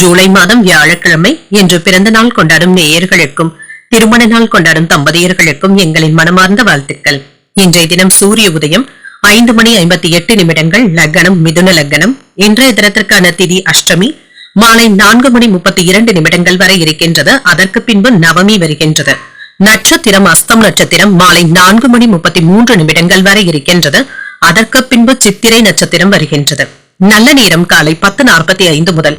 ஜூலை மாதம் வியாழக்கிழமை இன்று பிறந்த நாள் கொண்டாடும் நேயர்களுக்கும் திருமண நாள் கொண்டாடும் தம்பதியர்களுக்கும் எங்களின் மனமார்ந்த வாழ்த்துக்கள். இன்றைய தினம் சூரிய உதயம் ஐந்து மணி ஐம்பத்தி எட்டு நிமிடங்கள் லக்னம் மிதுன லக்னம் இன்றைய தினத்திற்கான திதி அஷ்டமி. மாலை நான்கு மணி முப்பத்தி இரண்டு நிமிடங்கள் வரை இருக்கின்றது. அதற்கு பின்பு நவமி வருகின்றது. நட்சத்திரம் அஸ்தம் நட்சத்திரம் மாலை நான்கு மணி முப்பத்தி மூன்று நிமிடங்கள் வரை இருக்கின்றது. அதற்கு பின்பு சித்திரை நட்சத்திரம் வருகின்றது. நல்ல நேரம் காலை பத்து நாற்பத்தி ஐந்து முதல்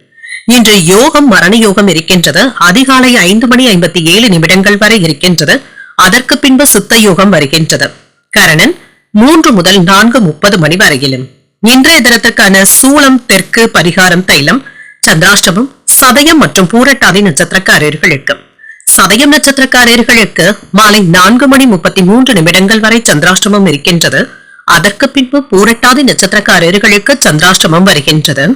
இன்று யோகம் மரண யோகம் இருக்கின்றது. அதிகாலை ஐந்து மணி ஐம்பத்தி ஏழு நிமிடங்கள் வரை இருக்கின்றது. அதற்கு பின்பு சுத்த யோகம் வருகின்றது. கரணன் மூன்று முதல் நான்கு முப்பது மணி வரையிலும். இன்றைய தினத்துக்கான சூளம் தெற்கு பரிகாரம் தைலம் சந்திராஷ்டமம் சதயம் மற்றும் பூரட்டாதி நட்சத்திரக்காரர்களுக்கு. சதயம் நட்சத்திரக்காரர்களுக்கு மாலை நான்கு மணி முப்பத்தி மூன்று நிமிடங்கள் வரை சந்திராஷ்டமம் இருக்கின்றது. அதற்கு பின்பு பூரட்டாதி நட்சத்திரக்காரர்களுக்கு சந்திராஷ்டமம் வருகின்றது.